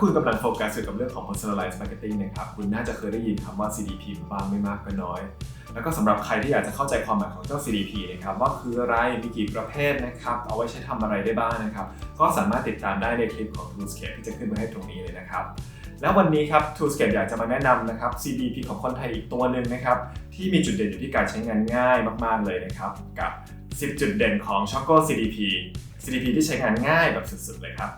คุณกำลังโฟกัสอยู่กับเรื่องของ personalized marketing นะครับ คุณน่าจะเคยได้ยินคำว่า CDP บ้างไม่มากก็น้อย แล้วก็สำหรับใครที่อยากจะเข้าใจความหมายของเจ้า CDP นะครับว่าคืออะไร มีกี่ประเภทนะครับ เอาไว้ใช้ทำอะไรได้บ้างนะครับ ก็สามารถติดตามได้ในคลิปของ Toolscape ที่จะขึ้นมาให้ตรงนี้เลยนะครับแล้ววันนี้ครับ Toolscape อยากจะมาแนะนำนะครับ CDP ของคนไทยอีกตัวหนึ่งนะครับ ที่มีจุดเด่นอยู่ที่การใช้งานง่ายมาก ๆ เลยนะครับ กับ 10 จุดเด่นของ Choco CDP CDP ที่ใช้งานง่ายแบบสุด ๆ เลยครับ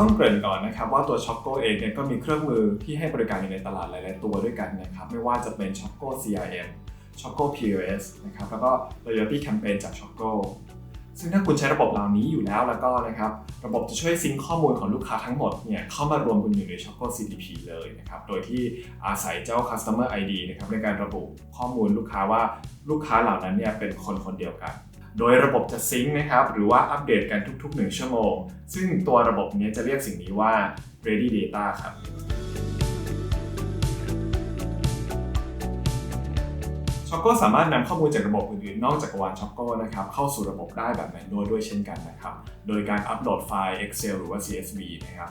ต้องเกริ่นก่อนนะครับว่าตัว Choco เองเนี่ยก็มีเครื่องมือที่ให้บริการอยู่ในตลาดหลาย ๆ ตัวด้วยกันนะครับไม่ว่าจะเป็น Choco CRM Choco POS นะครับแล้วก็ Loyalty Campaign จาก Choco ซึ่งถ้าคุณใช้ระบบเหล่านี้อยู่แล้วแล้วก็นะครับระบบจะช่วยซิงค์ข้อมูลของลูกค้าทั้งหมดเนี่ยเข้ามารวมกันอยู่ใน Choco CDP เลยนะครับโดยที่อาศัยเจ้า Customer ID นะครับในการระบุข้อมูลลูกค้าว่าลูกค้าเหล่านั้นเนี่ยเป็นคนคนเดียวกัน โดยระบบจะซิงค์นะครับหรือว่าอัปเดตกันทุกๆ 1 ชั่วโมง ซึ่งตัวระบบนี้จะเรียกสิ่งนี้ว่า ready data ครับช็อกโกสามารถนำข้อมูลจากระบบอื่นๆ นอกจากกวานช็อกโกนะครับเข้าสู่ระบบได้แบบแมนนวลด้วยเช่นกันนะครับ โดยการอัปโหลดไฟล์ Excel หรือว่า CSV นะครับ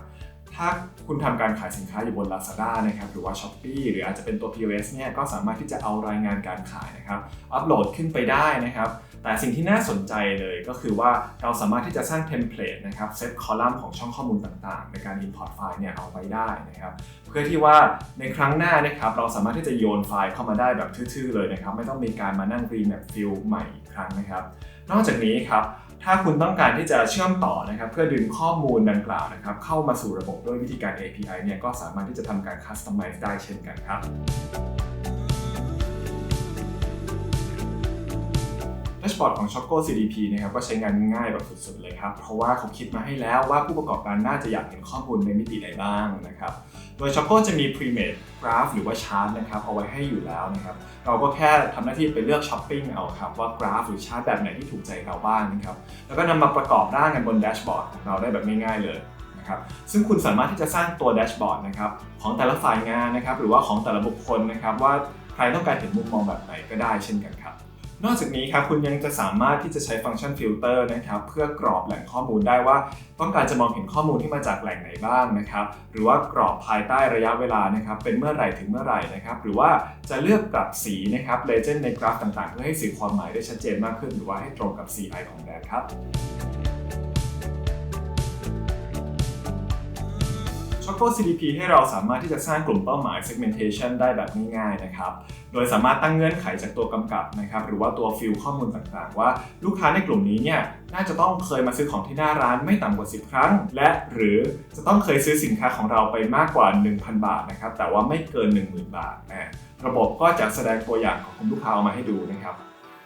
ถ้าคุณทำการขายสินค้าอยู่บน Lazada นะครับหรือว่า Shopee หรืออาจจะเป็นตัว POS เนี่ยก็สามารถที่จะเอารายงานการขายนะครับ อัปโหลดขึ้นไปได้นะครับ แต่สิ่งที่น่าสนใจเลยก็คือว่าเราสามารถที่จะสร้างเทมเพลตนะครับเซตคอลัมน์ของช่องข้อมูลต่างๆ ในการ Import ไฟล์เนี่ยเอาไว้ได้นะครับเพื่อที่ว่าในครั้งหน้านะครับเราสามารถที่จะโยนไฟล์เข้ามาได้แบบทื่อๆเลยนะครับไม่ต้องมีการมานั่ง remap field ใหม่อีกครั้งนะครับนอกจากนี้ครับถ้าคุณต้องการที่จะเชื่อมต่อนะครับเพื่อดึงข้อมูลดังกล่าวนะครับเข้ามาสู่ระบบด้วยวิธีการ API เนี่ยก็สามารถที่จะทำการ customize ได้เช่นกันครับ แดชบอร์ดของ Choco CDP นะครับก็ใช้งานง่ายแบบสุดๆเลยครับ เพราะว่าเขาคิดมาให้แล้วว่าผู้ประกอบการน่าจะอยากเห็นข้อมูลในมิติใดบ้างนะครับ โดย Choco จะมี pre-made graph หรือว่าชาร์ตนะครับเอาไว้ให้อยู่แล้วนะครับ เราก็แค่ทำหน้าที่ไปเลือกช้อปปิ้งเอาครับ ว่ากราฟหรือชาร์ตแบบไหนที่ถูกใจเราบ้างนะครับ แล้วก็นำมาประกอบร่างกันบนแดชบอร์ดของเราได้แบบง่ายๆเลยนะครับซึ่งคุณสามารถที่จะสร้างตัวแดชบอร์ดนะครับของแต่ละฝ่ายงานนะครับหรือว่าของแต่ละบุคคลนะครับว่าใครต้องการเห็นมุมมองแบบไหนก็ได้เช่นกันครับ นอกจากนี้ครับคุณยังจะสามารถที่จะใช้ฟังก์ชันฟิลเตอร์นะครับเพื่อกรอบแหล่งข้อมูลได้ว่า ต้องการจะมองเห็นข้อมูลที่มาจากแหล่งไหนบ้างนะครับหรือว่ากรอบภายใต้ระยะเวลานะครับเป็นเมื่อไหร่ถึงเมื่อไหร่นะครับหรือว่าจะเลือกปรับสีนะครับเลเจนในกราฟต่างๆ เพื่อให้สื่อความหมายได้ชัดเจนมากขึ้น หรือว่าให้ตรงกับ CI ของแบรนด์ครับ Choco CDP ให้เราสามารถที่จะสร้างกลุ่มเป้าหมาย segmentation ได้แบบง่ายๆนะครับ โดยสามารถตั้งเงื่อนไขจากตัวกำกับนะครับหรือว่าตัวฟิลข้อมูลต่างๆ ว่าลูกค้าในกลุ่มนี้เนี่ยน่าจะต้องเคยมาซื้อของที่หน้าร้านไม่ต่ำกว่า 10 ครั้ง และหรือจะต้องเคยซื้อสินค้าของเราไปมากกว่า 1,000 บาทนะครับแต่ว่าไม่เกิน 10,000 บาทนะระบบก็จะแสดงตัวอย่างของคุณลูกค้าออกมาให้ดูนะครับ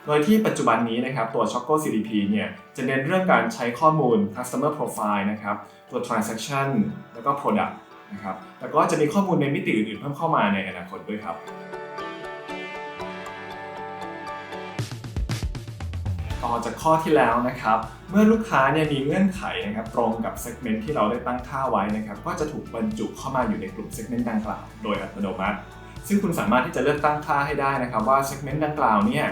โดยที่ปัจจุบันนี้นะครับตัว Choco CDP เนี่ยจะเน้นเรื่องการใช้ข้อมูล customer profile นะครับ ตัว transaction แล้วก็ product นะครับแล้วก็จะมีข้อมูลในมิติอื่นๆเพิ่มเข้ามาในอนาคตด้วยครับ ต่อจากข้อที่แล้วนะครับ เมื่อลูกค้าเนี่ยมีเงื่อนไขนะครับตรงกับ segment ที่เราได้ตั้งค่าไว้นะครับก็จะถูกบรรจุเข้ามาอยู่ในกลุ่ม segment ดังกล่าวโดยอัตโนมัติ ซึ่งคุณสามารถที่จะเลือกตั้งค่าให้ได้นะครับว่า segment ดังกล่าวเนี่ย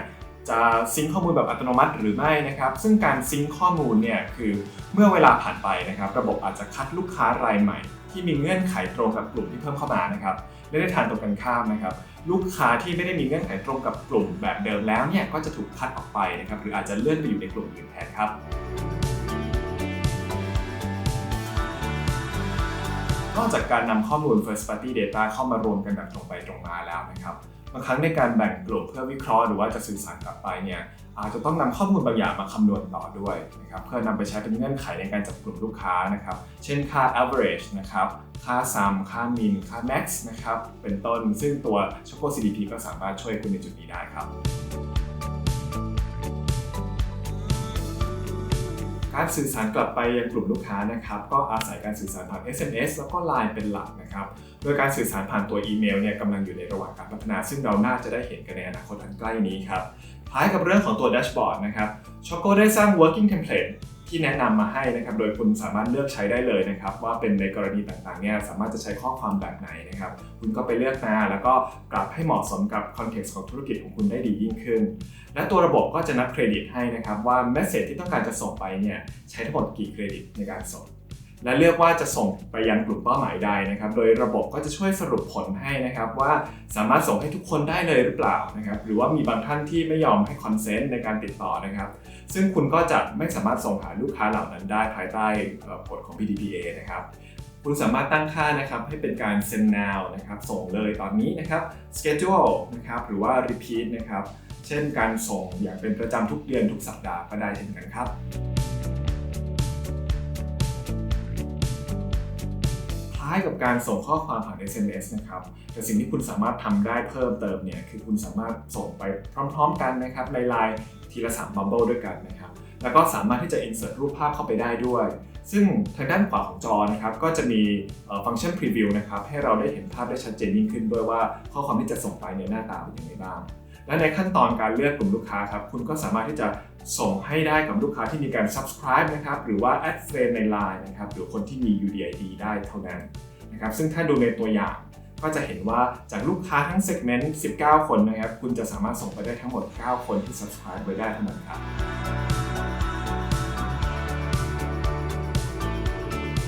จะซิงข้อมูลแบบอัตโนมัติหรือไม่นะครับ ซึ่งการซิงข้อมูลเนี่ยคือเมื่อเวลาผ่านไปนะครับ ระบบอาจจะคัดลูกค้ารายใหม่ ที่มีเงื่อนไขตรงกับกลุ่มที่เพิ่มเข้ามานะครับและในทางตรงกันข้ามนะครับ ลูกค้าที่ไม่ได้มีเงื่อนไขตรงกับกลุ่มแบบเดิมแล้วเนี่ยก็จะถูกคัดออกไปนะครับ หรืออาจจะเลื่อนไปอยู่ในกลุ่มอื่นแทนครับนอกจากการนำข้อมูล first party data เข้ามารวมกันแบบตรงไปตรงมาแล้วนะครับ บางครั้งในการแบ่งกลุ่มเพื่อวิเคราะห์หรือว่าจะสื่อสารกลับไปเนี่ยอาจจะต้องนำข้อมูลบางอย่างมาคำนวณต่อด้วยนะครับเพื่อนำไปใช้เป็นเงื่อนไขในการจับกลุ่มลูกค้านะครับเช่นค่า average นะครับค่าซัมค่ามินค่า max นะครับเป็นต้นซึ่งตัว Choco CDP ก็สามารถช่วยคุณในจุดนี้ได้ครับ การสื่อสารกลับไปยังกลุ่มลูกค้านะครับก็อาศัยการสื่อสารผ่าน SMS แล้วก็ Line เป็นหลักนะครับโดยการสื่อสารผ่านตัวอีเมลเนี่ยกำลังอยู่ในระหว่างการพัฒนา ซึ่งเราน่าจะได้เห็นกันในอนาคตอันใกล้นี้ครับท้ายกับเรื่องของตัวแดชบอร์ดนะครับช็อกโกได้สร้าง working template ที่แนะนำมาให้นะครับ โดยคุณสามารถเลือกใช้ได้เลยนะครับ ว่าเป็นในกรณีต่างๆเนี่ยสามารถจะใช้ข้อความแบบไหนนะครับ คุณก็ไปเลือกมาแล้วก็ปรับให้เหมาะสมกับคอนเท็กซ์ของธุรกิจของคุณได้ดียิ่งขึ้น และตัวระบบก็จะนับเครดิตให้นะครับว่าเมสเซจที่ต้องการจะส่งไปเนี่ยใช้ทั้งหมดกี่เครดิตในการส่ง และเลือกว่าจะส่งไปยังกลุ่มเป้าหมายใดนะครับ โดยระบบก็จะช่วยสรุปผลให้นะครับว่าสามารถส่งให้ทุกคนได้เลยหรือเปล่านะครับหรือว่ามีบางท่านที่ไม่ยอมให้คอนเซนต์ในการติดต่อนะครับ ซึ่งคุณก็จะไม่สามารถส่งหาลูกค้าเหล่านั้นได้ภายใต้กฎของ PDPA นะครับคุณสามารถตั้งค่านะครับให้เป็นการ send now นะครับส่งเลยตอนนี้นะครับ schedule นะครับหรือว่า repeat นะครับเช่นการส่งอย่างเป็นประจำทุกเดือนทุกสัปดาห์ก็ได้เช่นกันครับ ล้ายกับการส่งข้อความผ่าน SMS นะครับ แต่สิ่งที่คุณสามารถทำได้เพิ่มเติมเนี่ยคือคุณสามารถส่งไปพร้อม ๆ กันนะครับในไลน์ทีละ3 bubble ด้วยกันนะครับ แล้วก็สามารถที่จะ insert รูปภาพเข้าไปได้ด้วย ซึ่งทางด้านขวาของจอนะครับก็จะมีฟังก์ชัน preview นะครับให้เราได้เห็นภาพได้ชัดเจนยิ่งขึ้นด้วยว่าข้อความที่จะส่งไปเนี่ยหน้าตาเป็นยังไงบ้าง และในขั้นตอนการเลือกกลุ่มลูกค้าครับคุณก็สามารถที่จะส่งให้ได้กับลูกค้าที่มีการ subscribe นะครับหรือว่า add friend ใน Line นะครับหรือคนที่มี UDID ได้เท่านั้นนะครับซึ่งถ้าดูในตัวอย่างก็จะเห็นว่าจากลูกค้าทั้ง segment 19 คนนะครับ คุณจะสามารถส่งไปได้ทั้งหมด 9 คนที่ subscribe ไว้ได้เท่านั้นครับ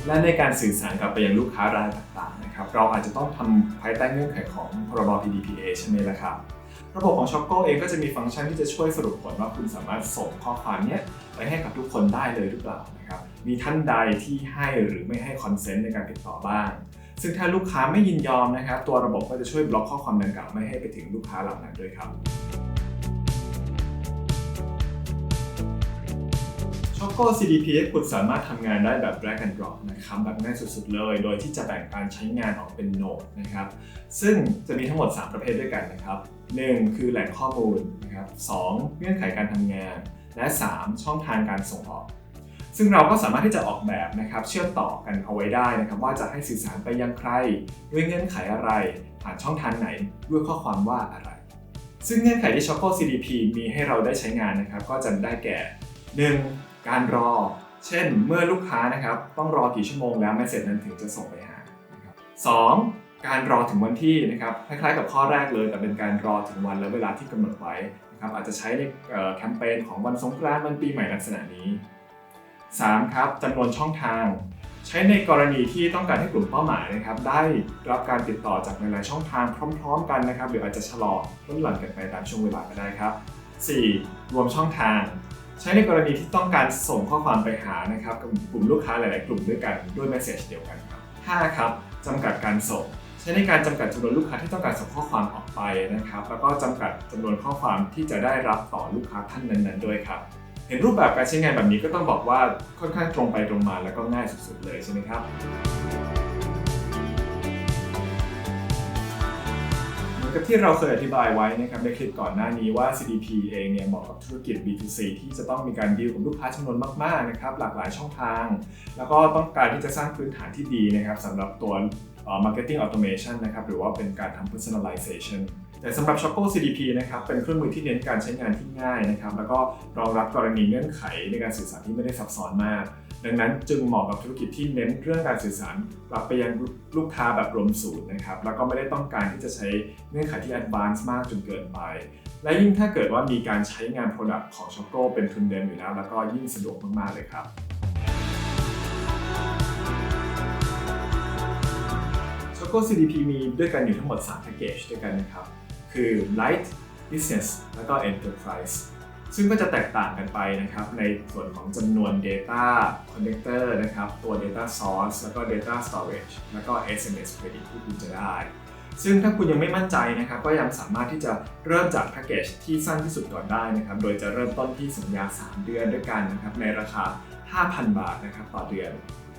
และในการสื่อสารกลับไปยังลูกค้ารายต่างๆนะครับ เราอาจจะต้องทำภายใต้เงื่อนไขของพรบ PDPA ใช่ไหมล่ะครับ ระบบของช็อกโกเองก็จะมีฟังก์ชันที่จะช่วยสรุปผลว่าคุณสามารถส่งข้อความนี้ไปให้กับทุกคนได้เลยหรือเปล่านะครับมีท่านใดที่ให้หรือไม่ให้คอนเซนต์ในการติดต่อบ้าง ซึ่งถ้าลูกค้าไม่ยินยอมนะครับตัวระบบก็จะช่วยบล็อกข้อความดังกล่าวไม่ให้ไปถึงลูกค้าเหล่านั้นด้วยครับ กโก CDP คุณสามารถทำงานได้แบบ drag and drop นะครับแบบง่ายสุดๆเลย โดยที่จะแบ่งการใช้งานออกเป็นโหนดนะครับซึ่งจะมีทั้งหมด 3 ประเภทด้วยกันนะครับ1คือแหล่งข้อมูลนะครับ2เงื่อนไขการทำงาน และ 3 ช่องทางการส่งออก ซึ่งเราก็สามารถที่จะออกแบบนะครับเชื่อมต่อกันเอาไว้ได้นะครับว่าจะให้สื่อสารไปยังใคร ด้วยเงื่อนไขอะไร ผ่านช่องทางไหนด้วยข้อความว่าอะไร ซึ่งเงื่อนไขที่ Choco CDP มีให้เราได้ใช้งานนะครับก็จะได้แก่ 1. การรอ เช่นเมื่อลูกค้านะครับต้องรอกี่ชั่วโมงแล้วเมสเซจนั้นถึงจะส่งไปหานะครับสองการรอถึงวันที่นะครับคล้ายๆกับข้อแรกเลย แต่เป็นการรอถึงวันและเวลาที่กำหนดไว้นะครับอาจจะใช้ในแคมเปญของวันสงกรานต์วันปีใหม่ลักษณะนี้ 3. ครับจำนวนช่องทาง ใช้ในกรณีที่ต้องการให้กลุ่มเป้าหมายนะครับได้รับการติดต่อจากหลายๆช่องทางพร้อม ๆ กันนะครับหรืออาจจะชะลอลดหลั่นกันไปตามช่วงเวลาก็ได้ครับ 4. รวมช่องทาง ใช้ในกรณีที่ต้องการส่งข้อความไปหานะครับกับกลุ่มลูกค้าหลาย ๆ กลุ่มด้วยกันด้วยเมสเซจเดียวกันครับ 5. ครับจำกัดการส่ง ใช้ในการจำกัดจำนวนลูกค้าที่ต้องการส่งข้อความออกไปนะครับ แล้วก็จำกัดจำนวนข้อความที่จะได้รับต่อลูกค้าท่านนั้น ๆ ด้วยครับเห็นรูปแบบการใช้งานแบบนี้ก็ต้องบอกว่าค่อนข้างตรงไปตรงมาแล้วก็ง่ายสุด ๆ เลยใช่ไหมครับ อนกับที่เราเคยอธิบายไว้นะครับในคลิปก่อนหน้านี้ว่า CDP เองเนี่ยเหมาะกับธุรกิจ B2C ที่จะต้องมีการดีลกับลูกค้าจำนวนมากๆนะครับหลากหลายช่องทาง แล้วก็ต้องการที่จะสร้างพื้นฐานที่ดีนะครับสำหรับตัว marketing automation นะครับหรือว่าเป็นการทำ personalization แต่สำหรับ Shoppo CDP นะครับเป็นเครื่องมือที่เน้นการใช้งานที่ง่ายนะครับแล้วก็รองรับกรณีเงื่อนไขในการสื่อสารที่ไม่ได้ซับซ้อนมาก ดังนั้นจึงเหมาะกับธุรกิจที่เน้นเรื่องการสื่อสารกลับไปยังลูกค้าแบบรวมศูนย์นะครับ แล้วก็ไม่ได้ต้องการที่จะใช้เงื่อนไขที่ advanced มากจนเกินไป และยิ่งถ้าเกิดว่ามีการใช้งาน Product ของ Shoppo เป็นทุนเดิมอยู่แล้ว แล้วก็ยิ่งสะดวกมากๆเลยครับ Shoppo CDP มีด้วยกันอยู่ทั้งหมด3แพ็กเกจด้วยกันนะครับ คือ Light Business แล้วก็ Enterprise ซึ่งก็จะแตกต่างกันไปนะครับ ในส่วนของจำนวน Data Connector นะครับ ตัว Data Source แล้วก็ Data Storage แล้วก็ SMS Credit ที่คุณจะได้ ซึ่งถ้าคุณยังไม่มั่นใจนะครับ ก็ยังสามารถที่จะเริ่มจากแพ็กเกจที่สั้นที่สุดก่อนได้นะครับ โดยจะเริ่มต้นที่สัญญา 3 เดือนด้วยกันนะครับ ในราคา 5,000 บาทนะครับต่อเดือน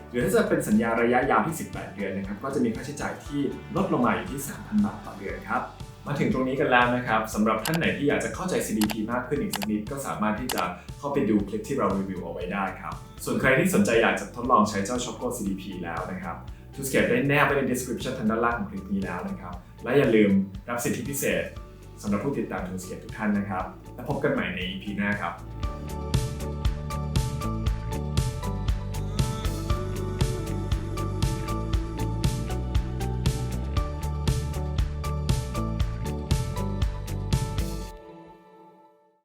หรือถ้าจะเป็นสัญญาระยะยาวที่ 18 เดือนนะครับ ก็จะมีค่าใช้จ่ายที่ลดลงมาอยู่ที่ 3,000 บาทต่อเดือนครับ มาถึงตรงนี้กันแล้วนะครับสำหรับท่านไหนที่อยากจะเข้าใจ CDP มากขึ้นอีกสักนิดก็สามารถที่จะเข้าไปดูคลิปที่เรารีวิวเอาไว้ได้ครับ ส่วนใครที่สนใจอยากจะทดลองใช้เจ้า Shoppo CDP แล้วนะครับทูสเกตได้แนบไว้ใน description ทางด้านล่างของคลิปนี้แล้วนะครับ และอย่าลืมรับสิทธิพิเศษสำหรับผู้ติดตามทูสเกตทุกท่านนะครับ แล้วพบกันใหม่ใน EP หน้าครับ